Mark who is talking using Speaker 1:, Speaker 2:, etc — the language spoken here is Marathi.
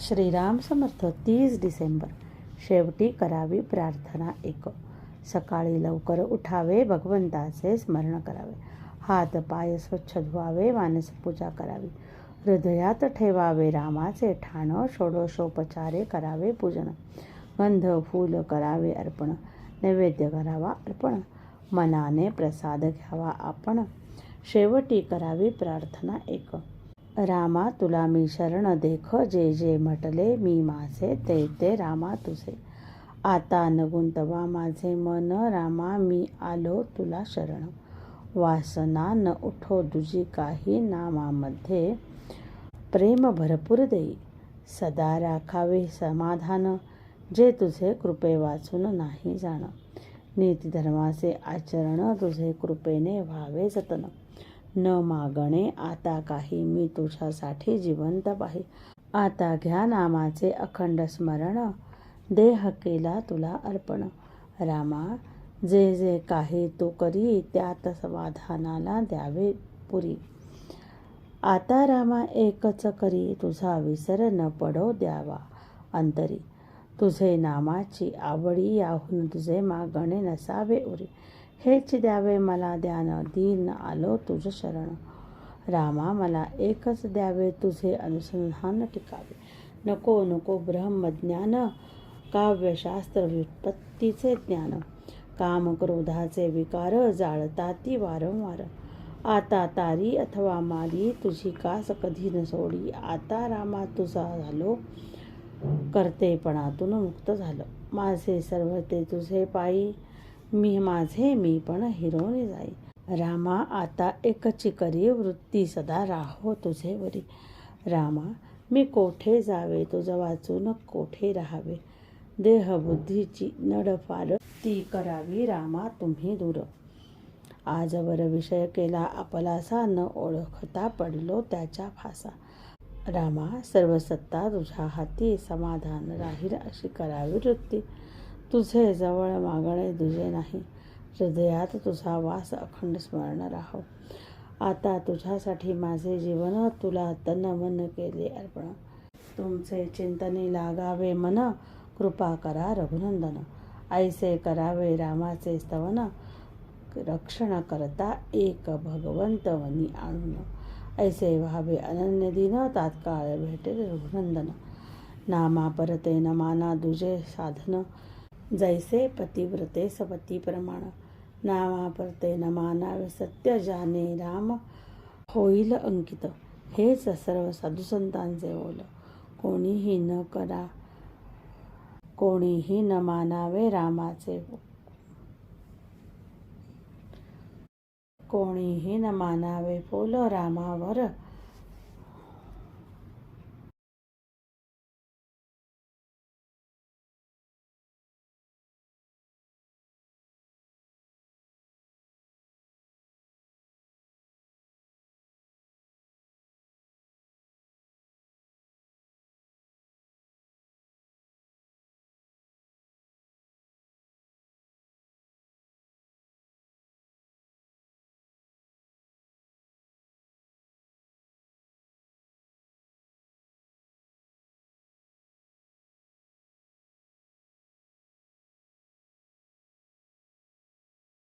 Speaker 1: श्रीराम समर्थ तीस डिसेंबर. शेवटी करावी प्रार्थना एक. सकाळी लवकर उठावे भगवंताचे स्मरण करावे. हात पाय स्वच्छ धुवावे मानसपूजा करावी. हृदयात ठेवावे रामाचे ठाण षोडशोपचारे करावे पूजन. गंध फूल करावे अर्पण. नैवेद्य करावा अर्पण. मनाने प्रसाद घ्यावा आपण. शेवटी करावी प्रार्थना एक. रामा तुला मी शरण देख जे जे म्हटले मी माझे ते ते रामा तुझे. आता नगुंतवा माझे मन रामा मी आलो तुला शरण. वासना न उठो तुझी काही नामामध्ये. प्रेम भरपूर देई सदा राखावे समाधान जे तुझे कृपे वाचून नाही जाण. नीतिधर्माचे आचरण तुझे कृपेने व्हावे जतन. न मागणे आता काही मी तुझ्यासाठी जिवंत पाहि आता घ्या नामाचे अखंड स्मरण. देह केला तुला अर्पण. रामा जे जे काही तू करी त्यात समाधानाला द्यावे पुरी. आता रामा एकच करी तुझा विसर न पडो द्यावा. अंतरी तुझे नामाची आवडी याहून तुझे मागणे नसावे उरी. हेच द्यावे मला ध्यान दीन आलो तुझ शरण. रामा मला एकच द्यावे तुझे अनुसंधान टिकावे. नको नको ब्रह्मज्ञान काव्यशास्त्र व्युत्पत्तीचे ज्ञान. काम क्रोधाचे विकार जाळताती वारंवार. आता तारी अथवा मारी तुझी कास कधी न सोडी. आता रामा तुझा झालो. करतेपणातून मुक्त झालं. माझे सर्व ते तुझे पायी मी माझे मी पण हिरोनी जाई. रामा आता एकची करी वृत्ती सदा राहो तुझे वरी. रामा मी कोठे जावे? तुझं वाचून कोठे राहावे? देहबुद्धीची नडफार ती करावी रामा तुम्ही दूर. आजवर विषय केला आपलासा न ओळखता पडलो त्याच्या फासा. रामा सर्व सत्ता तुझ्या हाती समाधान राहील अशी करावी वृत्ती. तुझे जवळ मागणे तुझे नाही. हृदयात तुझा वास अखंड स्मरण राहो. आता तुझ्यासाठी माझे जीवन तुला तन मन केले अर्पण. तुमचे चिंतनी लागावे मन कृपा करा रघुनंदन. ऐसे करावे रामाचे स्तवन रक्षण करता एक भगवंत वनी आणून. ऐसे व्हावे अनन्य दिन तात्काळ भेटेल रघुनंदन. नामा परते न माना दुजे साधन. जैसे पतिव्रते सपती प्रमाण। नामा परते न मानावे सत्य जाने राम होईल अंकित। हेच सर्व साधुसंतांचे बोल कोणीही न करा कोणीही न मानावे रामाचे कोणीही न मानावे बोल रामावर।